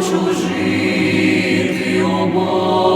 хочу жити обох.